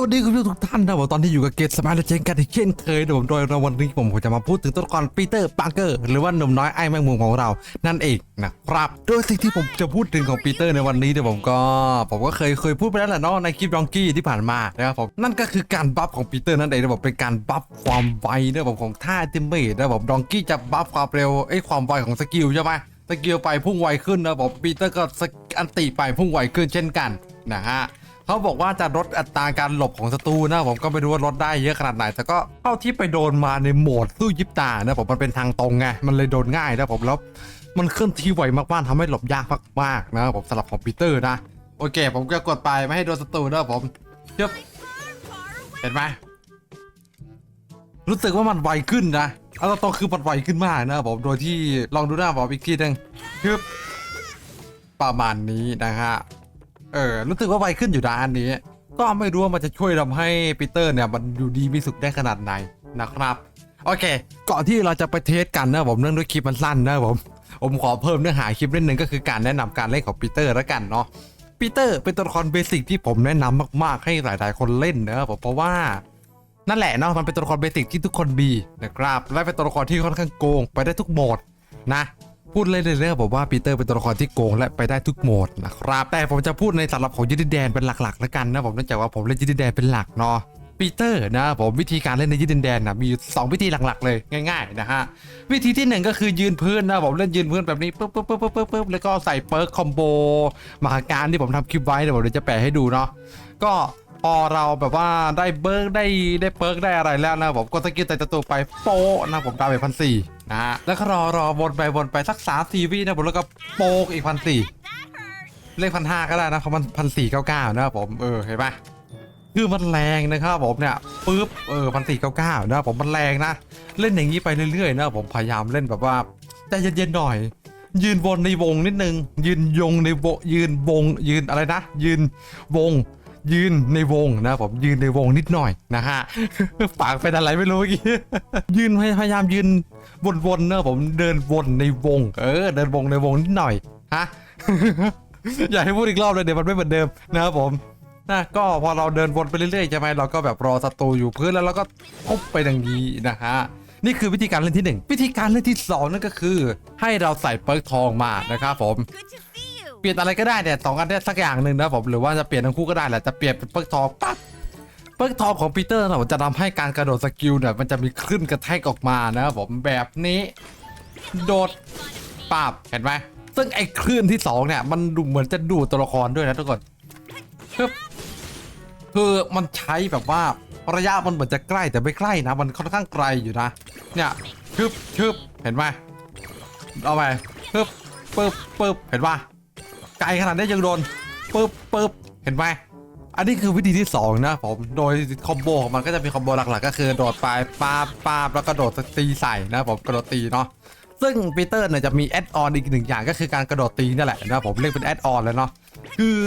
สวัสดีคุณผู้ชมทุกท่านนะผมตอนที่อยู่กับเกตสมาร์ทเจนกันเช่นเคยนะผมโดยในวันนี้ผมจะมาพูดถึงตัวละครปีเตอร์ปาร์เกอร์หรือว่าหนุ่มน้อยไอ้แมงมุมของเรา นั่นเองนะครับโดยสิ่งที่ผมจะพูดถึงของปีเตอร์ในวันนี้เนี่ยผมก็ผมก็เคยเคยพูดไปแล้วแหละเนาะในคลิปดองกี้ที่ผ่านมานะครับผมนั่นก็คือการบัฟของปีเตอร์นั่นเองนะผมเป็นการบัฟความไวนะผมของท่าอัติเมทนะผมดองกี้จะบัฟความเร็วไอ้ความไวของสกิลใช่ไหมสกิลไปพุ่งไวขึ้นนะผมปีเตอร์ก็สกอันติไปพุ่งไวขึ้นเช่นกันนะฮะ เขาบอกว่าจะลดอัตราการหลบของศัตรูนะผมก็ไม่รู้ว่าลดได้เยอะขนาดไหน แต่ก็เท่าที่ไปโดนมาในโหมดสู้ยิบตานะผมมันเป็นทางตรงไงมันเลยโดนง่ายนะผมแล้วมันเคลื่อนที่ไวมากๆทำให้หลบยากมากๆนะผมสำหรับคอมพิวเตอร์นะโอเค ผมก็กดไปไม่ให้โดนศัตรูนะผมเยบเห็นไหมรู้สึกว่ามันไวขึ้นนะเอาตรงคือมันไวขึ้นมากนะผมโดยที่ลองดูหน้าผมอีกทีหนึงคือประมาณนี้นะฮะ เออรู้สึกว่าไวขึ้นอยู่นะอันนี้ ก็ไม่รู้ว่ามันจะช่วยทำให้ปีเตอร์เนี่ยมันอยู่ดีมีสุขได้ขนาดไหนนะครับ โอเค ก่อนที่เราจะไปเทสกันนะผมเนื่องด้วยคลิปมันสั้นนะผม ผมขอเพิ่มเนื้อหาคลิปนิดนึงก็คือการแนะนำการเล่นของปีเตอร์แล้วกันเนาะปีเตอร์เป็นตัวละครเบสิกที่ผมแนะนำมากๆ ให้หลาย ๆ คนเล่นนะผมเพราะว่านั่นแหละเนาะมันเป็นตัวละครเบสิกที่ทุกคนดีนะครับและเป็นตัวละครที่ค่อนข้างโกงไปได้ทุกโหมดนะ พูดเลยเลยเลยบอกว่าปีเตอร์เป็นตัวละครที่โกงและไปได้ทุกโหมดนะครับแต่ผมจะพูดในสำหรับของยูนิแดนเป็นหลักๆแล้วกันนะผมเนื่องจากว่าผมเล่นยูนิแดนเป็นหลักเนาะปีเตอร์นะผมวิธีการเล่นในยูนิแดนนะมีอยู่สองวิธีหลักๆเลยง่ายๆนะฮะวิธีที่หนึ่งก็คือยืนพื้นนะผมเล่นยืนพื้นแบบนี้ปุ๊บปุ๊บปุ๊บปุ๊บปุ๊บปุ๊บแล้วก็ใส่เปิร์กคอมโบมหาการที่ผมทำคลิปไว้เดี๋ยวผมเดี๋ยวจะแปะให้ดูเนาะก็พอเราแบบว่าได้เบิร์กได้ได้เปิร์กได้อะไรแล้วนะผมก็สกิลใส่ตัวตัวไปโป๊ะนะผมดาวไปพันสี่ นะฮะแล้วก็รอรอวนไปวนไปสักสามสี่วินะผมแล้วก็โปกอีกพันสี่เลขพันห้าก็ได้นะเพราะมันพันสี่เก้าเก้านะครับผมเออเห็นปะคือมันแรงนะครับผมเนี่ยปุ๊บเออพันสี่เก้าเก้านะครับผมมันแรงนะ เล่นอย่างนี้ไปเรื่อยๆนะครับผมพยายามเล่นแบบว่าใจเย็นๆหน่อย ยืนวนในวงนิดนึง ยืนยงในวงยืนวงยืนอะไรนะ ยืนวง ยืนในวงนะผมยืนในวงนิดหน่อยนะฮะปากเป็นอะไรไม่รู้เมื่อกี้ยืนพยายามยืนวนๆเนอะผมเดินวนในวง เออ เดินวงในวงนิดหน่อยฮะอยากให้พูดอีกรอบเลยเดี๋ยวมันไม่เหมือนเดิมนะครับผมนะก็พอเราเดินวนไปเรื่อยๆใช่ไหมเราก็แบบรอศัตรูอยู่พื้นแล้วเราก็ทุบไปอย่างนี้นะฮะนี่คือวิธีการเล่นที่หนึ่งวิธีการเล่นที่สองนั่นก็คือ ให้เราใส่เปิร์กทองมานะครับผม เปลี่ยนอะไรก็ได้เนี่ยสองอันเนี้ยสักอย่างหนึ่งนะผมหรือว่าจะเปลี่ยนทั้งคู่ก็ได้แหละจะเปลี่ยนเป็นเปิร์กทองปั๊บเปิร์กทองของปีเตอร์นะผมจะทำให้การกระโดดสกิลเนี่ยมันจะมีคลื่นกระแทกออกมานะครับผมแบบนี้โดดปับเห็นไหมซึ่งไอ้คลื่นที่สองเนี่ยมันดูเหมือนจะดูดตัวละครด้วยนะทุกคนคือคือมันใช้แบบว่าระยะมันเหมือนจะใกล้แต่ไม่ใกล้นะ มันค่อนข้างไกลอยู่นะ เนี่ยชึบชึบเห็นไหมเอาไปปึ๊บปึ๊บปึ๊บเห็นปะ ไกลขนาดนี้ยังโดนปึ๊บปึ๊บเห็นไหมอันนี้คือวิธีที่สองนะผมโดยคอมโบของมันก็จะมีคอมโบหลักๆ ก็คือโดดไปปาบปาแล้วก็โดดตีใส่นะผมกระโดดตีเนาะซึ่งปีเตอร์เนี่ยจะมีแอดออนอีกหนึ่งอย่างก็คือการกระโดดตีนี่แหละนะผมเรียกเป็นแอดออนเลยเนาะคือ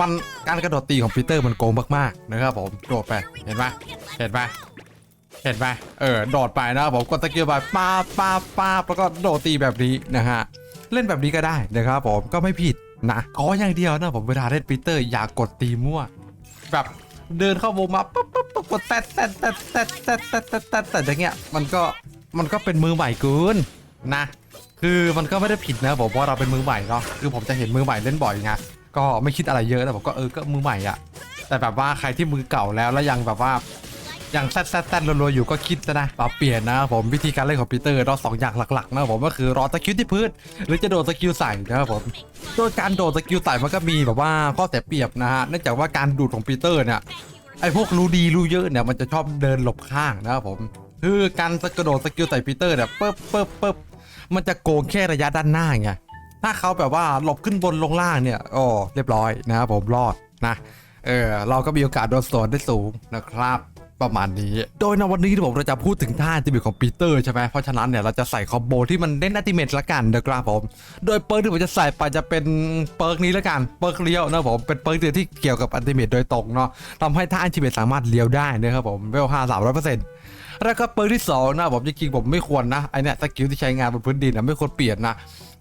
มันการกระโดดตีของปีเตอร์มันโกงมากๆนะครับผมโดดไปเห็นไหมเห็นไหมเห็นไหมเออโดดไปนะครับผมกดตะเกียบไปป้าป้าป้าแล้วก็โดดตีแบบนี้นะฮะ เล่นแบบนี้ก็ได้นะครับผมก็ไม่ผิดนะขออย่างเดียวนะผมเวลาเล่นปีเตอร์อย่ากกดตีมั่ว แบบเดินเข้าวงมาปุ๊บปุ๊บปุ๊บกดแตะแตะแตะแตะแตะแตะแตะแตะแต่อย่างเงี้ยมันก็มันก็เป็นมือใหม่กินนะคือมันก็ไม่ได้ผิดนะผมเพราะเราเป็นมือใหม่เนาะคือผมจะเห็นมือใหม่เล่นบ่อยไงก็ไม่คิดอะไรเยอะแต่ผมก็เออก็มือใหม่อะแต่แบบว่าใครที่มือเก่าแล้วแล้วยังแบบว่า อยังแซดแซดแซดรัวๆอยู่ก็คิดซะนะปรับเปลี่ยนนะผมวิธีการเล่นของปีเตอร์เราสองอย่างหลักๆนะผมก็คือรอสกิลที่พื้น หรือจะโดดสกิลใส่นะครับผมโดยการโดดสกิลใส่มันก็มีแบบว่าข้อเสียเปรียบนะฮะเนื่องจากว่าการดูดของปีเตอร์เนี่ยไอ้พวกรู้ดีรู้เยอะเนี่ยมันจะชอบเดินหลบข้างนะครับผมคือการกระโดดสกิลใส่ปีเตอร์เนี่ยปึ๊บปึ๊บปึ๊บมันจะโกงแค่ระยะด้านหน้าไงถ้าเขาแบบว่าหลบขึ้นบนลงล่างเนี่ยอ๋อเรียบร้อยนะครับผมรอดนะเออเราก็มีโอกาสโดนสวนได้สูงนะครับ ประมาณนี้ โดยในวันนี้ที่ผมเราจะพูดถึงท่าอัติเมตของปีเตอร์ใช่ไหมเพราะฉะนั้นเนี่ยเราจะใส่คอมโบที่มันเล่นอัติเมตละกันนะครับผม โดยเปิร์กที่ผมจะใส่ไปจะเป็นเปิร์กนี้ละกัน เปิร์กเลี้ยวนะผม เป็นเปิร์กเดียวที่เกี่ยวกับอัติเมตโดยตรงเนาะทำให้ท่าอัติเมตสามารถเลี้ยวได้นะครับผมเวลห้าสามร้อยเปอร์เซ็นต์ แล้วก็เปิร์ที่สองนะผมจริงๆผมไม่ควรนะไอเนี่ยสกิลที่ใช้งานบนพื้นดินนะไม่ควรเปลี่ยนนะ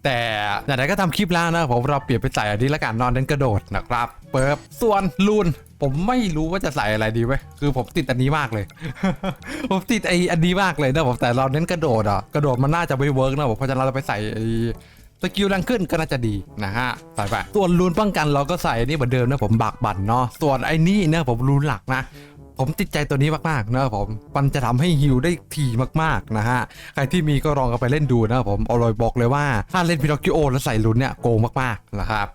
แต่ไหนๆก็ทำคลิปแล้วนะผมเราเปลี่ยนไปใส่อันนี้ละกันนอนเน้นกระโดดนะครับเปิบส่วนลูนผมไม่รู้ว่าจะใส่อะไรดีเว้ยคือผมติดอันนี้มากเลย ผมติดไออันนี้มากเลยนะผมแต่เราเน้นกระโดดอะกระโดดมันน่าจะไม่เวิร์กนะผมเพราะฉะนั้นเราไปใส่ไอสกิลแรงขึ้นก็น่าจะดีนะฮะใส่ไปส่วนรูนป้องกันเราก็ใส่อันนี้เหมือนเดิมนะผมบักบั่นเนาะส่วนไอ้นี่นี่ยผมรูนหลักนะ ผมติดใจตัวนี้มากๆนะครับผมมันจะทำให้ฮิวได้ถี่มากๆนะฮะใครที่มีก็ลองกันไปเล่นดูนะครับผมอาเลยบอกเลยว่าถ้าเล่นพินอคคิโอแล้วใส่ลุ้นเนี่ยโกงมากๆนะครับ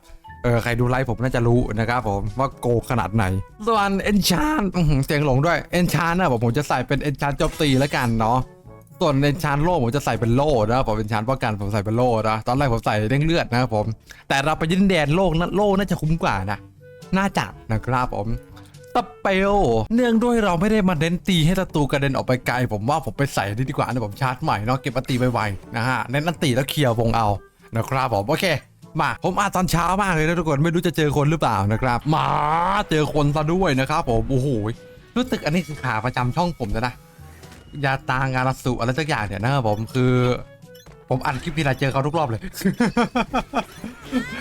เออใครดูไลฟ์ผมน่าจะรู้นะครับผมว่าโกงขนาดไหน ส่วนเอนชานเสียงหลงด้วยเอนชานนะผมผมจะใส่เป็นเอนชานโจมตีแล้วกันเนาะส่วนเอนชานโล่ผมจะใส่เป็นโล่นะผมเอนชานป้องกันผมใส่เป็นโล่นะตอนแรกผมใส่เด้งเลือดนะครับผมแต่เราไปยินแดนโล่นะโล่น่าจะคุ้มกว่านะน่าจะนะครับผม สเปลเนื่องด้วยเราไม่ได้มาเน้นตีให้ศัตรูกระเด็นออกไปไกล ผมว่าผมไปใส่นี่ดีกว่านะผมชาร์จใหม่เนาะเก็บอันตีไวๆนะฮะเน้นอันตีแล้วเคลียร์วงเอานะครับผมโอเคมาผมอาตอนเช้ามากเลยนะทุกคนไม่รู้จะเจอคนหรือเปล่านะครับ มาเจอคนซะด้วยนะครับผมโอ้โหรู้สึกอันนี้คือขาประจำช่องผมนะนะยาตางาลสุอะไรสักอย่างเนี่ยนะครับผมคือ ผมอัดคลิปทีไรเจอเขาทุกรอบเลย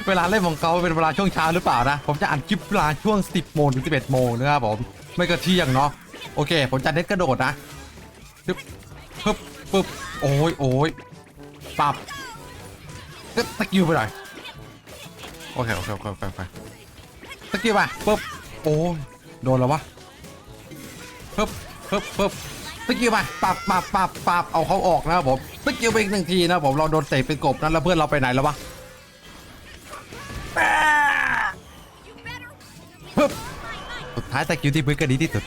เวลาเล่นของเขาเป็นเวลาช่วงเช้าหรือเปล่านะ ผมจะอัดคลิปเวลาช่วง 10โมงถึง11โมงนะครับผม ไม่ก็เที่ยงเนาะ โอเค ผมจะเน็ตกระโดดนะปึ๊บปึ๊บปึ๊บโอ้ยโอ้ยปับก็ตะกิ้วไปหน่อย โอเค โอเค โอเคโอเคโอเคตะกิ้วไปปึ๊บ โอ้ยโดนแล้ววะปึ๊บปึ๊บปึ๊บ ตะกิ้วไปปับปับปับปับเอาเขาออกนะครับผมตะกิ้วไปอีกหนึ่งทีนะผมเราโดนเตะเป็นกบนั้นแล้วเพื่อนเราไปไหนแล้ววะปึ๊บสุดท้ายสกิลที่พื้นก็ดีที่สุด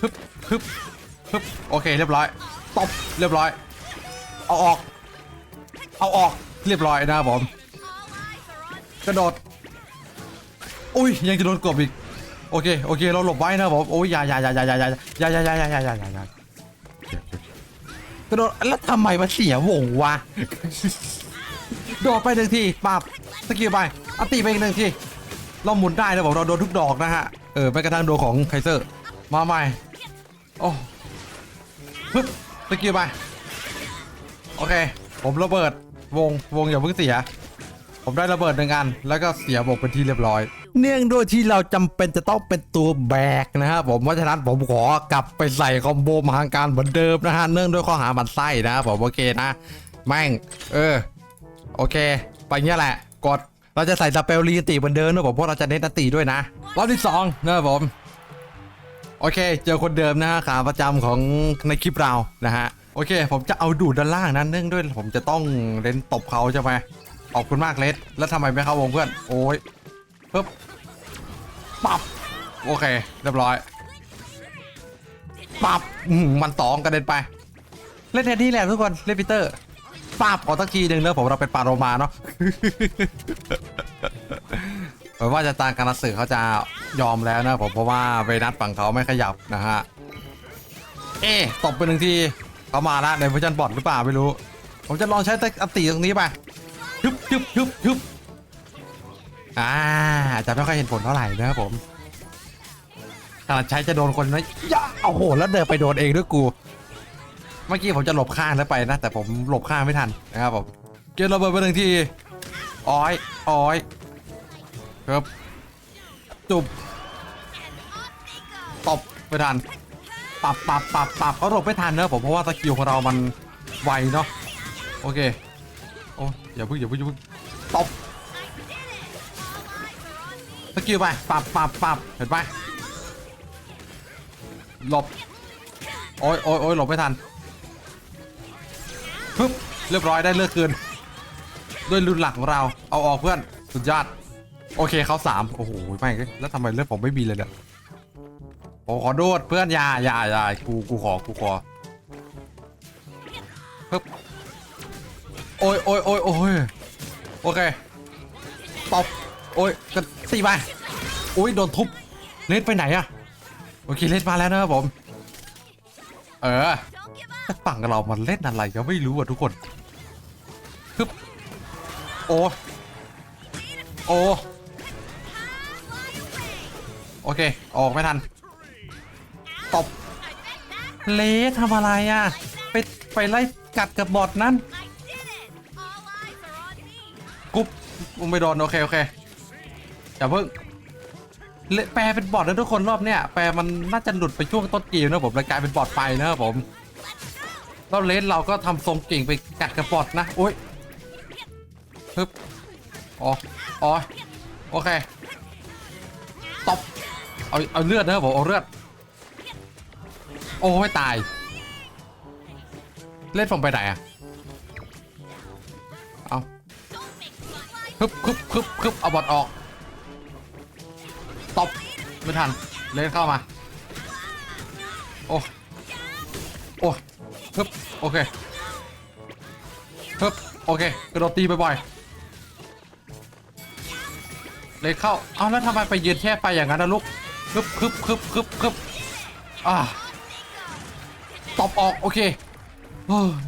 ฮึบฮึบฮึบโอเคเรียบร้อยตบเรียบร้อย เอาออก เอาออกเรียบร้อยนะครับผม กระโดด อุ้ยยังจะโดนกบอีก โอเคโอเคเราหลบไว้นะครับผมโอ้ยอย่าอย่าอย่าอย่าอย่าอย่าอย่าอย่าอย่าอย่าอย่าอย่าอย่ากระโดดแล้วทำไมมันเสียวงวะโดดไปหนึ่งทีปับสกิลไปอัตีไปอีกหนึ่งทีเราหมุนได้นะผมเราโดนทุกดอกนะฮะเออแม้กระทั่งโดนของไคเซอร์มาใหม่โอ้ปึ๊บสกิลไปโอเค ผมระเบิดวงวงอย่าเพิ่งเสีย ผมได้ระเบิดหนึ่งอัน แล้วก็เสียบกเป็นที่เรียบร้อย เนื่องด้วยที่เราจำเป็นจะต้องเป็นตัวแบกนะครับผมเพราะฉะนั้นผมขอกลับไปใส่คอมโบมหางการเหมือนเดิมนะฮะเนื่องด้วยข้อหามันไส้นะครับผมโอเคนะ แม่ง เออ โอเค ไปเงี้ยแหละ กดเราจะใส่สเปลรีนตีเหมือนเดิมนะผมเพราะเราจะเน้นตีด้วยนะรอบที่สองนะครับผมโอเค เจอคนเดิมนะฮะขาประจำของในคลิปเรานะฮะโอเค ผมจะเอาดูดด้านล่างนั้นเนื่องด้วยผมจะต้องเล่นตบเขาใช่ไหมขอบคุณมากเลสแล้วทำไมไม่เข้าวงเพื่อน โอ้ย ปึ๊บปับโอเค เรียบร้อยปับมันตองกระเด็นไป เล่นแทนที่แหละทุกคน เล่นปีเตอร์ป้าบขอตักทีหนึ่งเนอะผมเราเป็นปาโรมาเนาะเหมือนว่าจะตางการสื่อเขาจะยอมแล้วนะผมเพราะว่าเวนัสฝั่งเขาไม่ขยับนะฮะ เอ๊ตบไปหนึ่งทีเขามาแล้วในเวอร์ชันบอทหรือเปล่าไม่รู้ ผมจะลองใช้ตะอัตีตรงนี้ไปฮึบฮึบฮึบฮึบ อ่าจะไม่ค่อยเห็นผลเท่าไหร่นะครับผมขนาดใช้จะโดนคนนะย่าโอ้โห แล้วเดินไปโดนเองด้วยกู เมื่อกี้ผมจะหลบข้างแล้วไปนะ แต่ผมหลบข้างไม่ทันนะครับผมเกมระเบิดไปหนึ่งที อ้อย อ้อย ครับ จุบตบไม่ทัน ปับปับปับปับเขาหลบไม่ทันเนอะผมเพราะว่าสกิลของเรามันไวเนาะ โอเค โอ้ยอย่าเพิ่งอย่าเพิ่งอย่าเพิ่งตบ สกิลไปปับปับปับเห็นไหมหลบ โอ้ยโอ้ยโอ้ยหลบไม่ทันปึ๊บเรียบร้อยได้เลือกคืน ด้วยรุ่นหลักของเรา เอาออกเพื่อน สุดยอด โอเคเขาสามโอ้โห ไม่แล้วทำไมเลือดผมไม่มีเลยเนี่ยผมขอโทษเพื่อนยาอยาอยากูกูขอกูขอปึ๊บโอ้ยโอ้ยโอ้ยโอ้ยโอเคตบโอ้ยกันสี่ไป อุ้ยโดนทุบเลสไปไหนอะโอเคเลสมาแล้วนะครับผม เออแต่ฝั่งเรา มันเล่นอะไรก็ไม่รู้อะทุกคนฮึบโอ้ โอ้ โอเค ออกไม่ทัน ตบ เลสทำอะไรอะ ไป ไปไล่กัดกับบอทนั้นกุ๊บมึงไปโดนโอเค โอเคอย่าเพิ่ง เลแปลเป็นบอทนะทุกคนรอบเนี้ยแปลมันน่าจะหลุดไปช่วงต้นเกมนะผมแล้วกลายเป็นบอทไปนะครับผมแล้วเลสเราก็ทำทรงเก่งไปกัดกับบอทนะโอ้ยฮึบอ๋ออ๋อโอเคตบเอาเอาเลือดนะครับผมเอาเลือด โอ้ไม่ตาย เล่นผมไปไหนอะเอาฮึบฮึบฮึบฮึบเอาบอดออก ตบไม่ทันเล่นเข้ามา โอ้ โอ้ฮึบโอเคฮึบโอเคกระโดดตีบ่อยๆเล่นเข้า เอาแล้วทำไมไปยืนแช่ไปอย่างนั้นนะลูกฮึบฮึบฮึบฮึบฮึบอ่าตบออก โอเค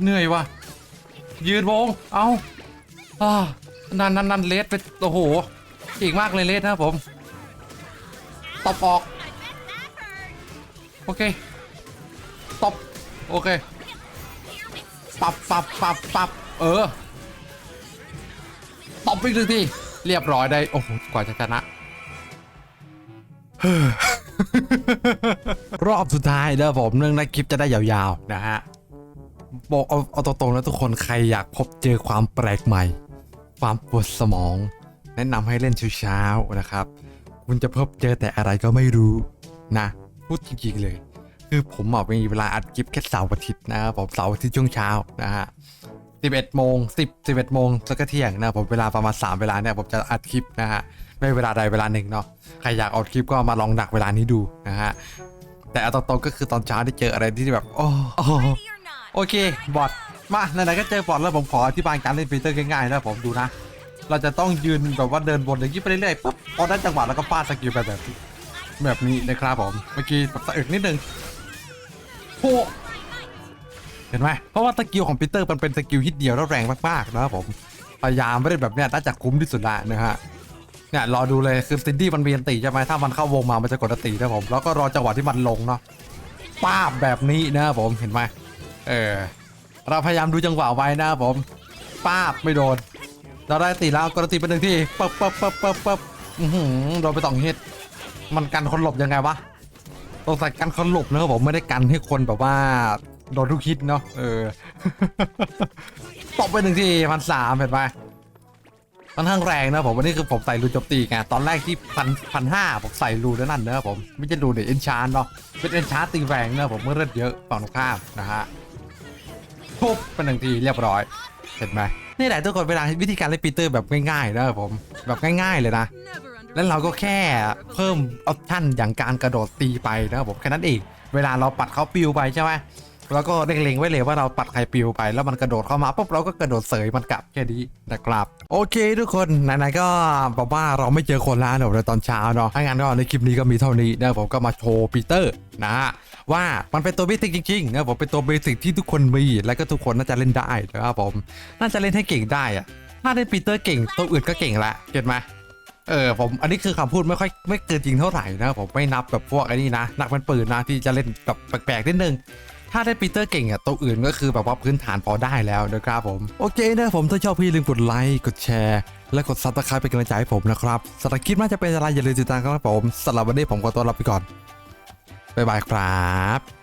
เหนื่อยว่ะ ยืนวง เอาอ่านั่นนั่นนั่นเลสไป โอ้โหเก่งมากเลยเลสนะผม ตบออก โอเค ตบ โอเค ปับปับปับปับเออ ตบไปอีกหนึ่งที เรียบร้อยได้ โอ้โห กว่าจะชนะ รอบสุดท้ายเด้อผมเรื่องในคลิปจะได้ยาวๆ นะฮะ บอกเอาเอาตรงๆแล้วทุกคนใครอยากพบเจอความแปลกใหม่ ความปวดสมอง แนะนำให้เล่นเช้าๆนะครับ คุณจะพบเจอแต่อะไรก็ไม่รู้นะพูดจริงๆเลย คือผมอะมีเวลาอัดคลิปแค่เสาร์อาทิตย์นะครับผมเสาร์อาทิตย์ช่วงเช้านะฮะ11โมง10 11โมงแล้วก็เที่ยงนะผมเวลาประมาณ3เวลาเนี่ยผมจะอัดคลิปนะฮะไม่เวลาใดเวลาหนึ่งเนาะใครอยากเอาคลิปก็มาลองดักเวลานี้ดูนะฮะแต่เอาตรงๆก็คือตอนเช้าได้เจออะไรที่แบบโอ้โอโอเคบอทมาไหนๆก็เจอบอทแล้วผมขออธิบายการเล่นปีเตอร์ง่ายๆนะผมดูนะ เราจะต้องยืนแบบว่าเดินบนอย่างนี้ไปเรื่อยๆปุ๊บพอได้จังหวะแล้วก็ฟาดสกิลไปแบบนี้แบบนี้นะครับผมเมื่อกี้แบบสะอึกนิดนึงโอ้เห็นไหมเพราะว่าสกิลของปีเตอร์มันเป็นสกิลฮิตเดียวแล้วแรงมากๆนะครับผมพยายามไม่ได้แบบเนี้ยน่าจะคุ้มที่สุดละนะฮะเนี่ยรอดูเลยคือซินดี้มันมีอันตีใช่ไหมถ้ามันเข้าวงมามันจะกดอันตีนะผมแล้วก็รอจังหวะที่มันลงเนาะป้าบแบบนี้นะครับผมเห็นไหมเออเราพยายามดูจังหวะไว้นะครับผมป้าบไม่โดน เราได้ตีแล้วกดตีไปหนึ่งที่ปั๊บปั๊บปั๊บปั๊บปั๊บหือโดนไปสองฮิตมันกันคนหลบยังไงวะตรงใส่กันคนหลบนะครับผมไม่ได้กันให้คนแบบว่าโดนทุกฮิตเนาะเออตบไปหนึ่งที่พันสามเห็นไหมค่อนข้างแรงนะผมวันนี้คือผมใส่รูโจมตีไงตอนแรกที่พันพันห้าผมใส่รูนั่นนะผมไม่ใช่รูเดี๋ยเอนชานเนาะเป็นเอนชานตีแรงนะผมเมื่อเลือดเยอะฝั่งตรงข้ามนะฮะปุ๊บเป็นหนึ่งทีเรียบร้อยเห็นไหม นี่แหละทุกคนเวลาวิธีการเล่นปีเตอร์แบบง่ายๆนะครับผมแบบง่าย ๆเลยนะ แล้วเราก็แค่เพิ่มออปชั่นอย่างการกระโดดตีไปนะครับผมแค่นั้นเองเวลาเราปัดเขาปิวไปใช่ไหมแล้วก็เล็งๆไว้เลยว่าเราปัดใครปิวไป แล้วมันกระโดดเข้ามาปุ๊บเราก็กระโดดเสยมันกลับแค่นี้นะครับ โอเคทุกคนไหนๆก็บอกว่าเราไม่เจอคนแล้วเดี๋ยวในตอนเช้าเนาะถ้างั้นก็ในคลิปนี้ก็มีเท่านี้นะผมก็มาโชว์ปีเตอร์นะฮะว่ามันเป็นตัวเบสิกจริงๆนะผมเป็นตัวเบสิกที่ทุกคนมีและก็ทุกคนน่าจะเล่นได้นะครับผมน่าจะเล่นให้เก่งได้อะถ้าเล่นปีเตอร์เก่งตัวอื่นก็เก่งละเก็ตไหมเออผมอันนี้คือคำพูดไม่ค่อยไม่เกินจริงเท่าไหร่นะผมไม่นับแบบพวกไอ้นี่นะนักเป็นปืนนะที่จะเล่นแบบแปลกๆนิดนึง ถ้าได้ปีเตอร์เก่งอะตัวอื่นก็คือแบบว่าพื้นฐานพอได้แล้วนะครับผม โอเคนะผมถ้าชอบพี่อย่าลืมกดไลค์กดแชร์ และกดซับสไครป์เป็นกำลังใจให้ผมนะครับสำหรับคลิปน่าจะเป็นอะไรอย่าลืมติดตามครับผมสำหรับวันนี้ผมขอตัวลาไปก่อนบ๊ายบายครับ